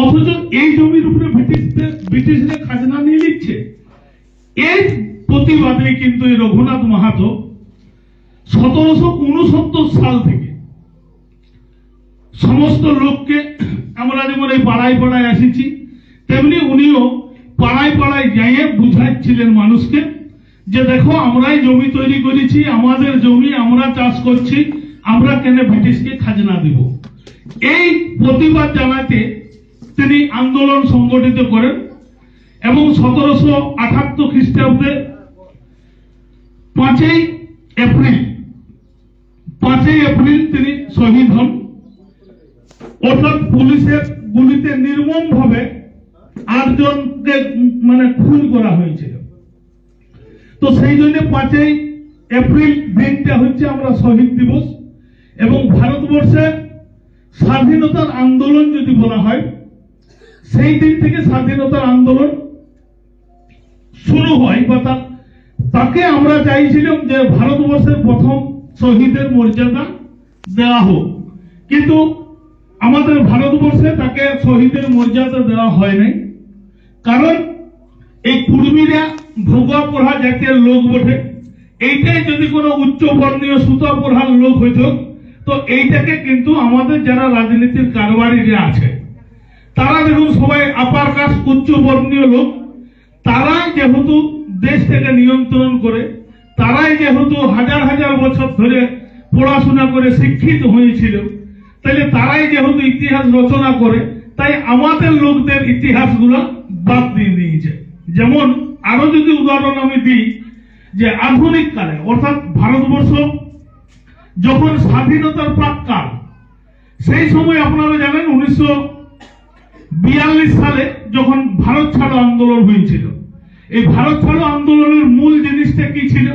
অথচ এই জমির উপরে ব্রিটিশদের ব্রিটিশরা খাজনা নিয়ে নিচ্ছে। এর প্রতিবাদে কিন্তু এই রঘুনাথ মাহাতো সতেরোশো উনসত্তর সাল থেকে সমস্ত লোককে আমরা যেমন এই পাড়ায় পাড়ায় এসেছি তেমনি উনিও পাড়ায় পাড়ায় যাইয়ে বুঝাচ্ছিলেন মানুষকে যে দেখো আমরাই জমি তৈরি করেছি, আমাদের জমি, আমরা চাষ করছি, আমরা কেন ব্রিটিশকে খাজনা দিব? এই প্রতিবাদ জানাতে তিনি আন্দোলন সংগঠিত করেন এবং সতেরোশো আঠাত্তর খ্রিস্টাব্দে পাঁচই এপ্রিল পাঁচই এপ্রিল তিনি শহীদ হন। অর্থাৎ পুলিশের গুলিতে নির্মম ভাবে আটজনকে মানে খুন করা হয়েছিল। তো সেই জন্য পাঁচই এপ্রিল দিনটা হচ্ছে আমরা শহীদ দিবস এবং ভারতবর্ষে স্বাধীনতার আন্দোলন যদি বলা হয়, সেই দিন থেকে স্বাধীনতার আন্দোলন শুরু হয় বা তা- তাকে আমরা চাইছিলাম যে ভারতবর্ষের প্রথম শহীদের মর্যাদা দেওয়া হোক। কিন্তু আমাদের ভারতবর্ষে তাকে শহীদের মর্যাদা দেওয়া হয় নাই। কারণ এই কুর্মীরা, ভোগা পড়া জাতীয় লোক বটে। এইটাই যদি কোনো উচ্চ বর্ণীয় সুতা পড়ার লোক হইত তো এইটাকে কিন্তু আমাদের যারা রাজনীতির কারবারিরা আছে, তারা দেখুন সবাই আপার কাস্ট উচ্চ বর্ণীয় লোক, তারাই যেহেতু দেশটাকে নিয়ন্ত্রণ করে, তারাই যেহেতু হাজার হাজার বছর ধরে পড়াশোনা করে শিক্ষিত হয়েছিল, তাহলে তারাই যেহেতু ইতিহাস রচনা করে, তাই আমাদের লোকদের ইতিহাসগুলো বাদ দিয়ে দিয়েছে। যেমন আরও যদি উদাহরণ আমি দিই, যে আধুনিক কালে, অর্থাৎ ভারতবর্ষ যখন স্বাধীনতার প্রাককাল, সেই সময় আপনারা জানেন উনিশশো বিয়াল্লিশ সালে যখন ভারত ছাড়ো আন্দোলন হয়েছিল। এই ভারত ছাড়ো আন্দোলনের মূল জিনিসটা কি ছিল?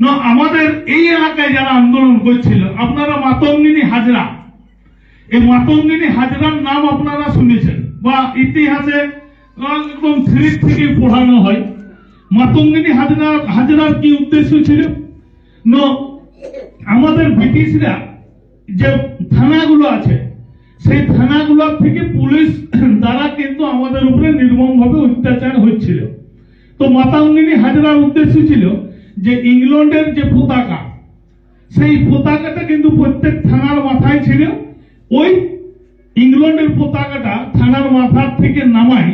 না, আমাদের এই এলাকায় যারা আন্দোলন করছিল, আপনারা মাতঙ্গিনী হাজরা। এই মাতঙ্গিনী হাজরার নাম আপনারা শুনেছেন বা ইতিহাসে একদম থ্রি থেকে পড়ানো হয়। মাতঙ্গিনী হাজরা, হাজরার কি উদ্দেশ্য ছিল? না আমাদের ব্রিটিশরা যে থানাগুলো আছে, সেই থানাগুলোর থেকে পুলিশ দ্বারা কিন্তু আমাদের উপরে নির্মম ভাবে অত্যাচার হচ্ছিল। তো মাতাঙ্গিনী হাজরার উদ্দেশ্য ছিল যে ইংল্যান্ডের যে পতাকা, সেই পতাকাটা কিন্তু প্রত্যেক থানার মাথায় ছিল। ওই ইংল্যান্ডের পতাকাটা থানার মাথার থেকে নামাই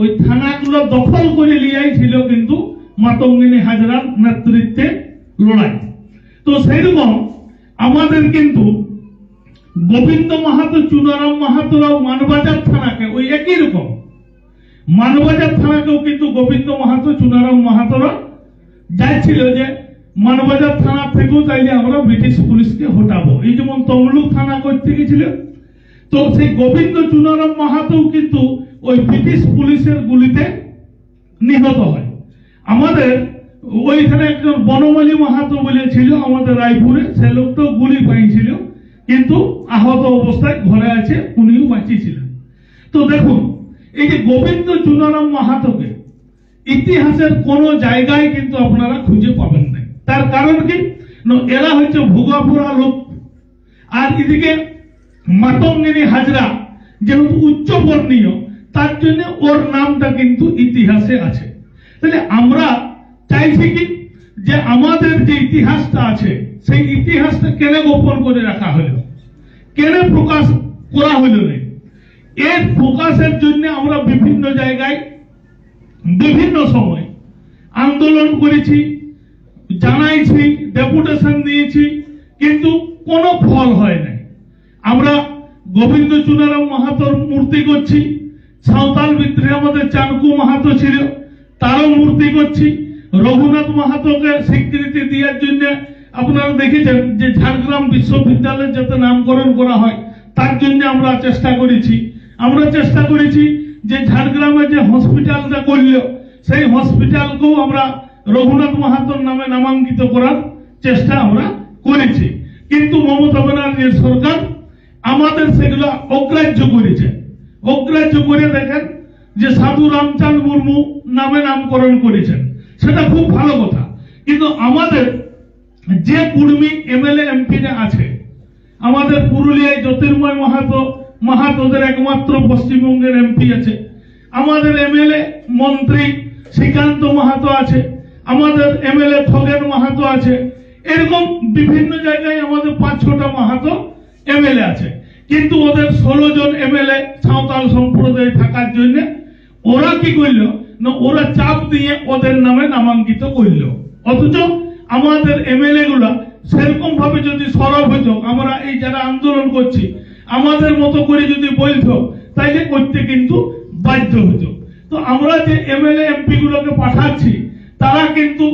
ওই থানাগুলো দখল করে লিয়াই ছিল কিন্তু মাতঙ্গিনী হাজরার নেতৃত্বে লড়াই। তো সেইরকম আমাদের কিন্তু গোবিন্দ মাহাতো, চুনারাম মাহাতোরাও মানবাজার থানাকে ওই একই রকম। মানবাজার থানাকেও কিন্তু গোবিন্দ মাহাতো, চুনারাম মাহাতোরা যাচ্ছিল যে মানবাজার থানা থেকেও চাইলে আমরা ব্রিটিশ পুলিশকে হটাবো। এই যেমন তমলুক থানা করতে গেছিল, তো সেই গোবিন্দ, চুনারাম মাহাতোও কিন্তু ওই ব্রিটিশ পুলিশের গুলিতে নিহত হয়। আমাদের ওইখানে একজন বনমালী মাহাতো বলে ছিল আমাদের রায়পুরে, সে লোকটাও গুলি পাইছিল, কিন্তু আহত অবস্থায় ঘরে আছে, উনিও বাঁচিয়েছিলেন। তো দেখুন, এই যে গোবিন্দ চুনারাম মাহাতোকে, ইতিহাসের কোন জায়গায় কিন্তু আপনারা খুঁজে পাবেন না তার কারণ কি? এরা হচ্ছে ভোগাপুরা লোক। আর এদিকে মাতঙ্গিনী হাজরা, যেহেতু উচ্চ বর্ণীয়, তার জন্য ওর নামটা কিন্তু ইতিহাসে আছে। তাহলে আমরা চাইছি কি যে আমাদের যে ইতিহাসটা আছে, সেই ইতিহাসটা কেন গোপন করে রাখা হলো? কেন প্রকাশ করা হলো না? এর প্রকাশের জন্য আমরা বিভিন্ন জায়গায়, বিভিন্ন সময় আন্দোলন করেছি, জানাইছি, ডেপুটেশন দিয়েছি, কিন্তু কোনো ফল হয় নাই। আমরা গোবিন্দ চুনারাম মাহাতোর মূর্তি করছি, সাঁওতাল বিদ্রোহে আমাদের চানকু মাহাতো ছিল, তারও মূর্তি করছি রঘুনাথ মাহাতোকে স্বীকৃতি দেওয়ার জন্য আপনারা দেখেছেন যে ঝাড়গ্রাম বিশ্ববিদ্যালয়ের যাতে নামকরণ করা হয়, তার জন্য আমরা চেষ্টা করেছি। আমরা চেষ্টা করেছি যে ঝাড়গ্রামে যে হসপিটালটা করল সেই হসপিটালকেও আমরা রঘুনাথ মাহাতোর নামে নামাঙ্কিত করার চেষ্টা আমরা করেছি। কিন্তু মমতা ব্যানার্জির সরকার আমাদের সেগুলো অগ্রাহ্য করেছে। অগ্রাহ্য করে দেখেন যে সাধু রামচাঁদ মুর্মু নামে নামকরণ করেছেন। সেটা খুব ভালো কথা। কিন্তু আমাদের যে কুর্মী এমএলএ এমপিরা আছে, আমাদের পুরুলিয়ায় জ্যোতির্ময় মাহাতো, মাহাতোদের একমাত্র পশ্চিমবঙ্গের এমপি আছে। আমাদের এমএলএ মন্ত্রী শ্রীকান্ত মাহাতো আছে। আমাদের এমএলএ খগেন মাহাতো আছে। এরকম বিভিন্ন জায়গায় আমাদের পাঁচ ছটা মাহাতো এমএলএ আছে। কিন্তু ওদের ষোলো জন এমএলএ সাঁওতাল সম্প্রদায় থাকার জন্য ওরা কি করল? ওরা চাপ দিয়ে ওদের নামে নামাঙ্কিত করল। অথচ আমাদের এমএলএ গুলা সেরকম ভাবে যদি সরব হতো আমরা এই যারা আন্দোলন করছি, আমাদের মতো করে যদি বলতো, তাইলে করতে কিন্তু বাধ্য হতো তো আমরা যে এমএলএ এমপি গুলোকে পাঠাচ্ছি, তারা কিন্তু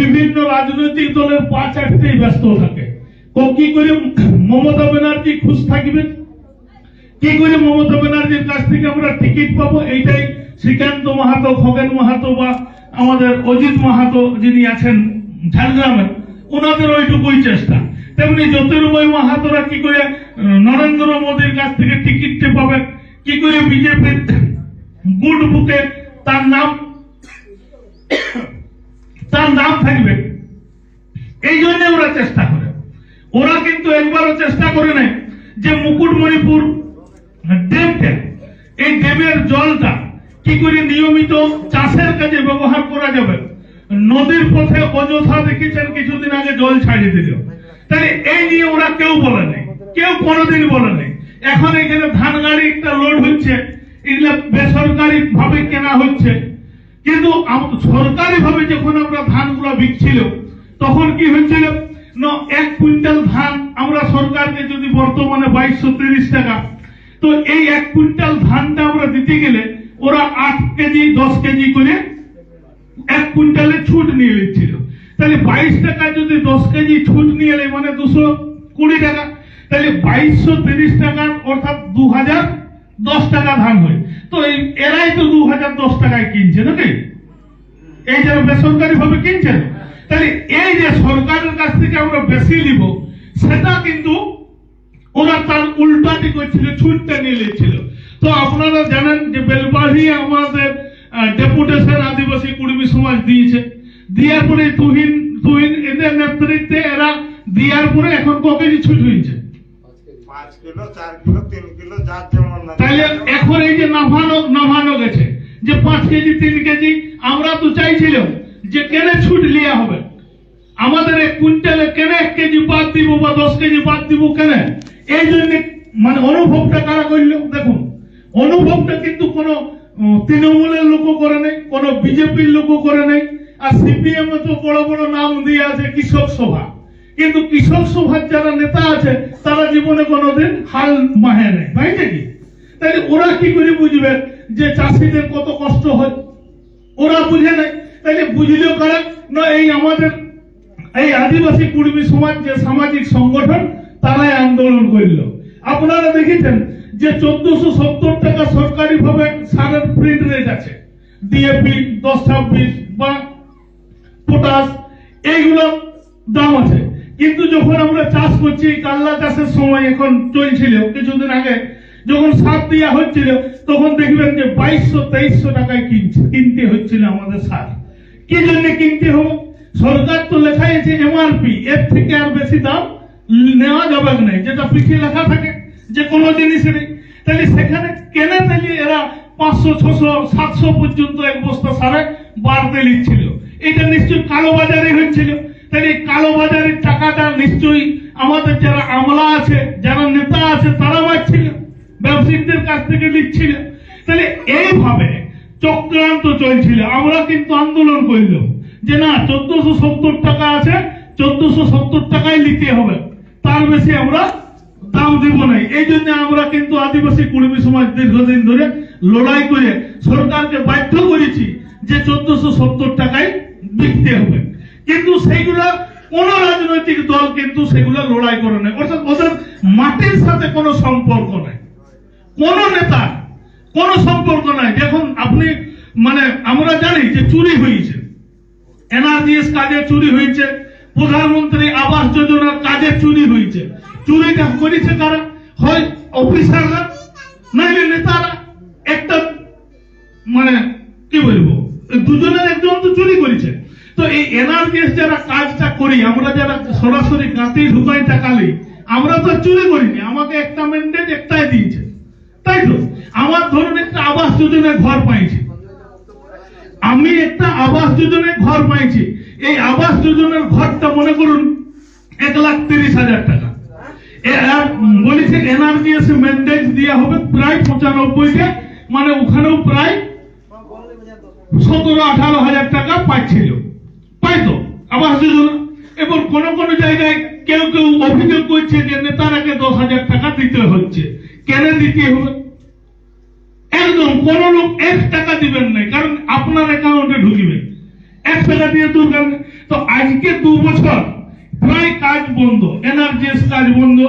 বিভিন্ন রাজনৈতিক দলের পা চাটতেই ব্যস্ত থাকে। কি করে মমতা ব্যানার্জি খুশ থাকবেন কি করে মমতা ব্যানার্জির কাছ থেকে আমরা টিকিট পাবো? এইটাই শ্রীকান্ত মাহাতো, খগেন মাহাতো বা আমাদের অজিত মাহাতো যিনি আছেন ঝাড়গ্রামের ওনাদের ওইটুকুই চেষ্টা। তেমনি জ্যোতির্ময় মাহাতোরা কি করে নরেন্দ্র মোদীর কাছ থেকে টিকিটটা পাবেন কি করে বিজেপির গুড বুকে তার নাম তার নাম থাকবে, এই জন্য ওরা চেষ্টা করে। ওরা কিন্তু একবারও চেষ্টা করে নাই যে মুকুটমণিপুর ড্যামটা এই ড্যামের জলটা কি করে নিয়মিত চাষের কাজে ব্যবহার করা যাবে? নদীর পথে অযথা দেখেছেন কিছুদিন আগে জল ছাড়িয়ে দিল। তাহলে এই নিয়ে ওরা কেউ বলে নেই কেউ কোনোদিন বলে নেই এখন এখানে ধান গাড়ি একটা লোড হচ্ছে, এগুলা বেসরকারি ভাবে কেনা হচ্ছে। কিন্তু সরকারি ভাবে যখন আমরা ধানগুলো বিকছিল, তখন কি হয়েছিল না, এক কুইন্টাল ধান আমরা সরকারকে যদি বর্তমানে বাইশশো তিরিশ টাকা, তো এই এক কুইন্টাল ধানটা আমরা দিতে গেলে ওরা আট কেজি, দশ কেজি করে এক কুইন্টালে ছুট নিয়ে নিচ্ছিল। তাহলে বাইশ টাকা যদি দশ কেজি ছুট নিয়ে এলে মানে দুশো কুড়ি টাকা, তাহলে বাইশশো তিরিশ টাকা অর্থাৎ দু হাজার দশ টাকা ধান হয়। তো এরাই তো দু হাজার দশ টাকায় কিনছে নাকি? এই যারা বেসরকারি ভাবে কিনছেন তাহলে এই যে সরকারের কাছ থেকে আমরা বেশি নিব, সেটা কিন্তু ওরা তার উল্টাটি করছিল ছুটতে নিয়ে নিচ্ছিল। তো আপনারা জানেন যে বেলবাড়ি আমাদের ডেপুটেশন আদিবাসী কুড়মি সমাজ দিয়েছে। দেওয়ার পরে তুহিন তুহিন এদের নেতৃত্বে এরা দেওয়ার পরে এখন ক কেজি ছুট হয়েছে। পাঁচ তাহলে এখন এই যে গেছে যে কেজি তিন কেজি আমরা তো চাইছিলাম যে কেন ছুট লিয়া হবে। আমাদের এক কুইন্টালে কেন এক কেজি বাদ দিব বা দশ কেজি বাদ দিব কেন? এই জন্য মানে অনুভবটা কারা করল? দেখুন। অনুভবটা কিন্তু কোনো তৃণমূলের লোকও করে নাই, কোনো বিজেপির লোকও করে নাই, আর সিপিএম তো বড় বড় নাম দিয়ে আছে কৃষক সভা। কিন্তু কৃষক সভার যারা নেতা আছে, তারা জীবনে কোনোদিন হাল মাহে নেই, তাই নাকি? তাহলে ওরা কি করে বুঝবে যে চাষিদের কত কষ্ট হয়? ওরা বুঝে নাই। তাহলে বুঝলেও কারা? না, এই আমাদের, এই আদিবাসী কুর্মী সমাজ, যে সামাজিক সংগঠন, তারাই আন্দোলন করল। আপনারা দেখেছেন যে চোদ্দশো সত্তর টাকা সরকারি ভাবে সারের প্রিন্ট রেট আছে ডিএপি দশ ছাব্বিশ বা পটাশ এইগুলো দাম আছে। কিন্তু যখন আমরা চাষ করছি, কাল্লা চাষের সময় এখন চলছিল, কিছুদিন আগে যখন সার দেওয়া হচ্ছিল, তখন দেখবেন যে বাইশশো, তেইশশো টাকায় কিনছে, কিনতে হচ্ছিল আমাদের সার। কি জন্য কিনতে হবে? সরকার তো লেখাই আছে এমআরপি এর থেকে আর বেশি দাম নেওয়া যাবে না, যেটা পিছিয়ে লেখা থাকে, যে কোনো জিনিসেরই। তাহলে সেখানে কেন তাহলে এরা পাঁচশো, ছশো, সাতশো পর্যন্ত এক বস্তা সারে বাড়তে নিচ্ছিল। এটা নিশ্চয়ই কালো বাজারে হচ্ছিল তাহলে কালো বাজারের টাকাটা নিশ্চয়ই আমাদের যারা আমলা আছে, যারা নেতা আছে, তারা মারছিল। ব্যবসায়িকদের কাছ থেকে নিচ্ছিল। তাহলে এইভাবে চক্রান্ত চলছিল। আমরা কিন্তু আন্দোলন করলাম যে না, চোদ্দশো সত্তর টাকা আছে, চোদ্দশো সত্তর টাকায় নিতে হবে। তার বেশি আমরা দাম দিব নাই। এই জন্য আমরা কিন্তু আদিবাসী কুর্মী সমাজ দীর্ঘদিন ধরে লড়াই করে সরকারকে বাধ্য করেছি যে চোদ্দশো সত্তর টাকায় বিকতে হবে। কিন্তু সেইগুলা কোন রাজনৈতিক দল কিন্তু সেগুলো লড়াই করে নাই। অর্থাৎ ওদের মাটির সাথে কোনো সম্পর্ক নাই। কোন নেতা, কোন সম্পর্ক নাই। দেখুন, আপনি মানে আমরা জানি যে চুরি হয়েছে। এনআরজিএস কাজে চুরি হয়েছে। প্রধানমন্ত্রী আবাস যোজনার কাজে চুরি হয়েছে। চুরিটা করেছে কারা হয় অফিসাররা, নাইলে নেতারা, একটা মানে কি বলব, দুজনের একজন তো চুরি করেছে। তো এই এনআরজিএস যারা কাজটা করি, আমরা যারা সরাসরি গাঁতি ঢুকাই টাকা আমরা তো চুরি করিনি, আমাকে একটা ম্যান্ডেট একটাই দিয়েছে। তাই তো? আমার ধরুন একটা আবাস যোজনায় ঘর পাইছি। আমি একটা আবাস যোজনায় ঘর পাইছি। এই আবাস যোজনার ঘরটা মনে করুন, এক লাখ তিরিশ হাজার টাকা। এ- আর বলেছে এনআরজিএস ম্যান্ডেট দেওয়া হবে প্রায় পঁচানব্বইটা মানে ওখানেও প্রায় সতেরো, আঠারো হাজার টাকা পাচ্ছিল পাইতো। আবাস যোজনা এবার কোন কোন জায়গায় কেউ কেউ অভিযোগ করছে যে নেতারাকে দশ হাজার টাকা দিতে হচ্ছে। কেন দিতে হবে একদম কোন লোক এক টাকা দিবেন না কারণ আপনার অ্যাকাউন্টে ঢুকবে। এক টাকা দিয়ে দরকার। তো আজকে দু বছর প্রায় কাজ বন্ধ এনার্জিএস কাজ বন্ধ।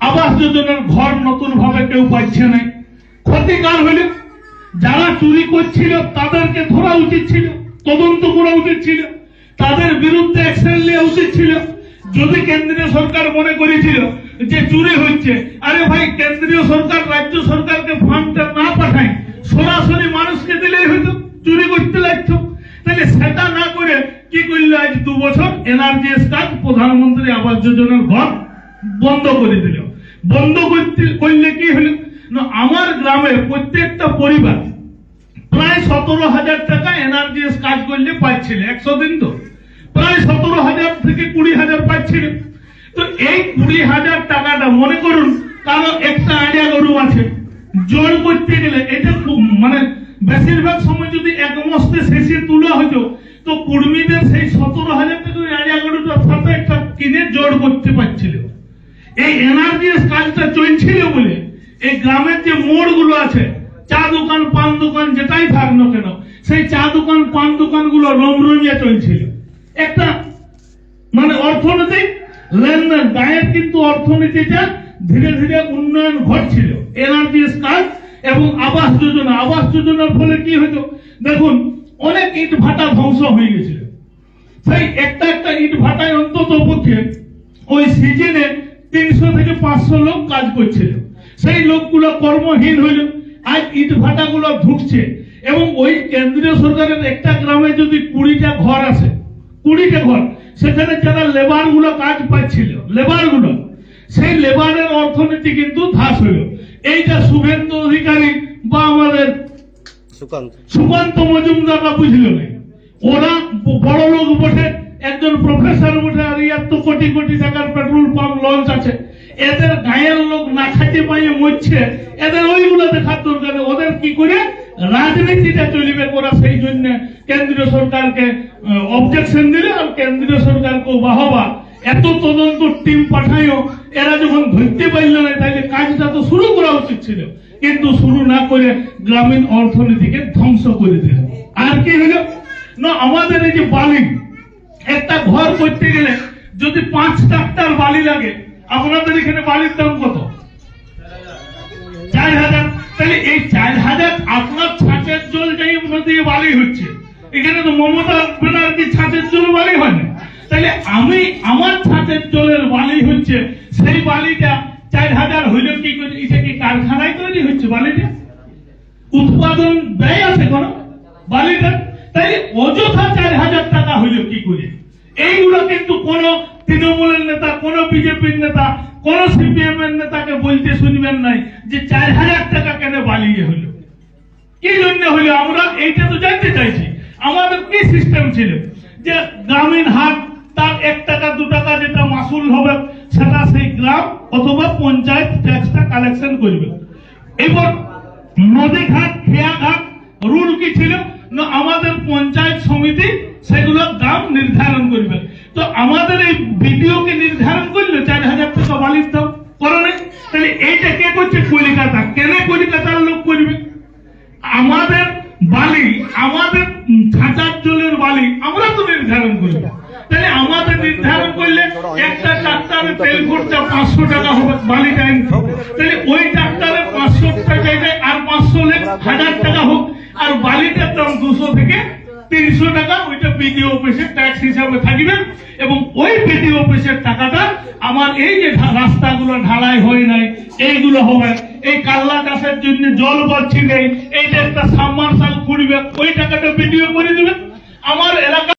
আবাস যোজনার ঘর নতুন ভাবে কেউ পাচ্ছে না। ক্ষতিকার হলে যারা চুরি করছিল, তাদেরকে ধরা উচিত ছিল, তদন্ত করা উচিত ছিল, তাদের বিরুদ্ধে অ্যাকশন নেওয়া উচিত ছিল। যদি কেন্দ্রীয় সরকার মনে করেছিল যে চুরি হচ্ছে, আরে ভাই, কেন্দ্রীয় সরকার, রাজ্য সরকারকে ফান্ডটা না পাঠায়, সরাসরি মানুষকে দিলেই হয়তো চুরি করতে লাগতো। তাহলে সেটা না করে কি করল আজ দু বছর এনআরজিএস কাজ প্রধানমন্ত্রী আবাস যোজনার ঘর বন্ধ করে দিল? বন্ধ করতে, করলে কি হলো? আমার গ্রামের প্রত্যেকটা পরিবার প্রায় সতেরো হাজার টাকা এনআরজিএস কাজ করলে পাচ্ছিল, একশো দিন তো। প্রায় সতেরো হাজার থেকে কুড়ি হাজার পাচ্ছিল। তো এই কুড়ি হাজার টাকাটা মনে করুন, কারও একটা আইডিয়া গরু আছে জোর করতে গেলে এটা মানে বেশিরভাগ সময় যদি এক মস্তে শেষে তোলা হতো তো কুর্মীদের সেই সতেরো হাজার টাকা আইডিয়া গরুটার সাথে একটা কিনে জোর করতে পারছিল। এই এনআরজিএস কাজটা চলছিল বলে এই গ্রামের যে মোড়গুলো আছে, চা দোকান, পান দোকান, যেটাই থাক না কেন, সেই চা দোকান, পান দোকানগুলো রমরমিয়া চলছিল। একটা মানে অর্থনৈতিক লেনদেন গায়ের কিন্তু অর্থনীতিটা ধীরে ধীরে উন্নয়ন ঘটছিল। এনআরজিএস কাজ এবং আবাস যোজনা, আবাস যোজনার ফলে কি হতো? দেখুন অনেক ইট ভাটা ধ্বংস হয়ে গেছিল সেই একটা একটা ইট ভাটায় অন্তত পক্ষে ওই সিজনে তিনশো থেকে পাঁচশো লোক কাজ করছিল। সেই লোকগুলো কর্মহীন হইল, আজ ইট ভাটাগুলো ঢুকছে এবং ওই কেন্দ্রীয় সরকারের একটা গ্রামে যদি কুড়িটা ঘর আছে, কুড়িটা ঘর, সেখানে যারা লেবারগুলো কাজ পাচ্ছিল লেবারগুলো সেই লেবারের অর্থনীতি কিন্তু ধাস হইল। এইটা শুভেন্দু অধিকারী বা আমাদের সুকান্ত। সুকান্ত মজুমদাররা বুঝল ওরা বড় লোক বটে একজন প্রফেসর বটে আর ইয়ার তো কোটি কোটি টাকার পেট্রোল পাম্প লঞ্চ আছে। এদের গায়ের লোক না খাইতে পাইয়ে মরছে, এদের ওইগুলো দেখার দরকার ওদের কি করে? রাজনীতিটা চলিবে ওরা সেই জন্য কেন্দ্রীয় সরকারকে অবজেকশন দিলে আর কেন্দ্রীয় সরকারকে বাহবা। এত তদন্ত টিম পাঠাইও এরা যখন ধরতে পারল না তাহলে কাজটা তো শুরু করা উচিত ছিল। কিন্তু শুরু না করে গ্রামীণ অর্থনীতিকে ধ্বংস করে দিল আর কি হলো? না, আমাদের এই যে বালি, একটা ঘর করতে গেলে যদি পাঁচ ট্রাক্টার বালি লাগে, আপনাদের এখানে বালির দাম কত? চার হাজার। তাহলে এই চার হাজার আপনার ছাঁচের জল যাই দিয়ে বালি হচ্ছে, এখানে তো মমতা ব্যানার্জি ছাঁচের জল বালি হয় না। তাহলে আমি আমার ছাঁচের জলের বালি হচ্ছে, সেই বালিটা চার হাজার হইল কি করে? এটা কি কারখানায় তৈরি হচ্ছে বালিটা? উৎপাদন ব্যয় আছে কোন? বালিটা? তাই অযথা চার হাজার টাকা হইল কি করে? এইগুলো কিন্তু কোন তৃণমূলের নেতা, কোন বিজেপির নেতা, কোন সিপিএম এর নেতাকে বলতে শুনবেন নাই যে চার হাজার টাকা কেন বালিয়ে হইল। কি জন্য হইল? আমরা এইটা তো জানতে চাইছি। আমাদের কি সিস্টেম ছিল? যে গ্রামীণ হাট, তার এক টাকা, দু টাকা যেটা মাসুল হবে, সেটা গ্রাম অথবা পঞ্চায়েত ট্যাক্সটা কালেকশন করবে। এবার নদী ঘাট, খেয়া ঘাট, রুল কি ছিল? না, আমাদের পঞ্চায়েত সমিতি সেগুলোর দাম নির্ধারণ করবে। তো আমাদের এই বিডিওকে নির্ধারণ করল চার হাজার টাকা বালির দাম করে তাহলে এইটা কে করছে? কলিকাতা। কেন কলিকাতার লোক করবে? আমাদের বালি, আমাদের ছাঁচার জলের বালি, আমরা তো নির্ধারণ করব। তাহলে আমাদের নির্ধারণ করলে একটা ট্রাক্টারের তেল খরচা পাঁচশো টাকা হবে বালি টাইম তাহলে ওই ট্রাক্টারে পাঁচশো টাকা আর পাঁচশো হাজার টাকা হোক। আর বালিটার দাম দুশো থেকে তিনশো টাকা, ওইটা বিডিও অফিসে ট্যাক্স হিসাবে থাকবে। এবং ওই বিডিও অফিসের টাকাটা আমার এই যে রাস্তাগুলো ঢালাই হয় নাই, এইগুলো হবে। এই কাল্লা চাষের জন্য জল পাচ্ছি নেই, এইটা একটা সাবমার্শাল খুঁড়বে ওই টাকাটা বিডিও করে দিবেন আমার এলাকা